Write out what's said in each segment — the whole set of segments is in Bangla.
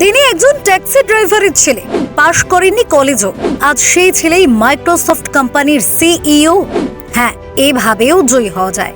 তিনি একজন ট্যাক্সি ড্রাইভারের ছেলে। পাশ করেননি কলেজও। আজ সেই ছেলেই মাইক্রোসফট কোম্পানির সিইও। হ্যাঁ এভাবেও জয়ী হওয়া যায়।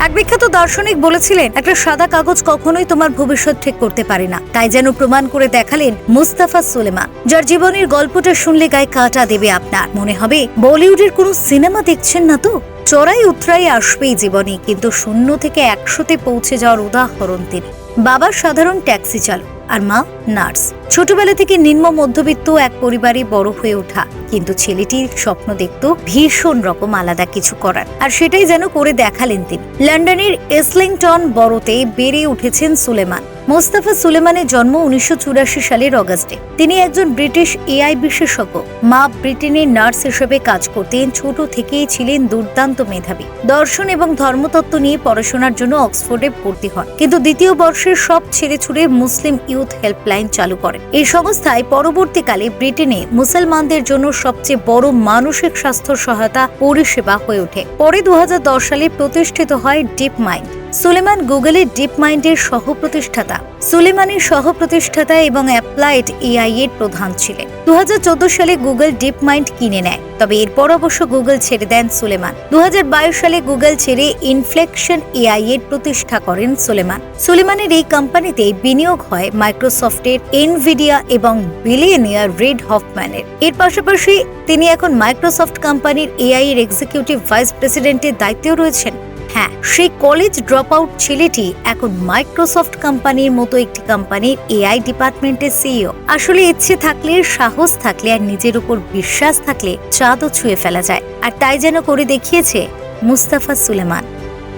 এক বিখ্যাত দার্শনিক বলেছিলেন, একটা সাদা কাগজ কখনোই তোমার ভবিষ্যৎ ঠিক করতে পারে না। তাই যেন প্রমাণ করে দেখালেন মুস্তাফা সুলেমান, যার জীবনের গল্পটা শুনলে গায়ে কাটা দেবে আপনার। মনে হবে, বলিউডের কোনো সিনেমা দেখছেন না তো? চড়াই উতরাই আসবেই জীবনে, কিন্তু শূন্য থেকে একশোতে পৌঁছে যাওয়ার উদাহরণ তিনি। বাবা সাধারণ ট্যাক্সি চালক। আর মা নার্স। ছোটবেলা থেকে নিম্ন মধ্যবিত্ত এক পরিবারে বড় হয়ে ওঠা। কিন্তু ছেলেটির স্বপ্ন দেখত ভীষণ রকম আলাদা কিছু করার। আর সেটাই যেন করে দেখালেন তিনি। লন্ডনের এসলিংটন বড়তে বেড়ে উঠেছেন সুলেমান। মোস্তাফা সুলেমানের জন্ম উনিশশো সালের অগাস্টে। তিনি একজন ব্রিটিশ এআই বিশেষজ্ঞ। মা ব্রিটেনের নার্স হিসেবে কাজ করতেন, ছোট থেকেই ছিলেন দুর্দান্ত মেধাবী। দর্শন এবং ধর্মতত্ত্ব নিয়ে পড়াশোনার জন্য অক্সফোর্ডে ভর্তি হন। কিন্তু দ্বিতীয় বর্ষের সব ছেড়ে ছুড়ে মুসলিম ইউথ হেল্পলাইন চালু করেন। এই সংস্থায় পরবর্তীকালে ব্রিটেনে মুসলমানদের জন্য সবচেয়ে বড় মানসিক স্বাস্থ্য সহায়তা পরিষেবা হয়ে ওঠে। পরে দু হাজার দশ সালে প্রতিষ্ঠিত হয় ডিপ মাইন্ড সুলেমান গুগলের ডিপ মাইন্ডের সহ প্রতিষ্ঠাতা সুলেমানের সহ প্রতিষ্ঠাতা এবং অ্যাপ্লাইড এআই এর প্রধান ছিলেন। দুহাজার চোদ্দ সালে গুগল ডিপ মাইন্ড কিনে নেয়, তবে এরপর অবশ্য গুগল ছেড়ে দেন সুলেমান। দুহাজার বাইশ সালে গুগল ছেড়ে ইনফ্লেকশন এআই এর প্রতিষ্ঠা করেন সুলেমান। সুলেমানের এই কোম্পানিতে বিনিয়োগ হয় মাইক্রোসফটের এনভিডিয়া এবং বিলিয়নিয়ার রেড হফম্যানের। এর পাশাপাশি তিনি এখন মাইক্রোসফট কোম্পানির এআই এর এক্সিকিউটিভ ভাইস প্রেসিডেন্টের দায়িত্বেও রয়েছেন। হ্যাঁ সেই কলেজ ড্রপ আউট ছেলেটি এখন মাইক্রোসফট কোম্পানির মতো একটি কোম্পানির এআই ডিপার্টমেন্টের সিইও আসলে ইচ্ছে থাকলে, সাহস থাকলে আর নিজের উপর বিশ্বাস থাকলে চাঁদও ছুঁয়ে ফেলা যায়। আর তাই যেন করে দেখিয়েছে মুস্তাফা সুলেমান।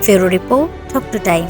ফেরো রিপোর্ট টক টু টাইম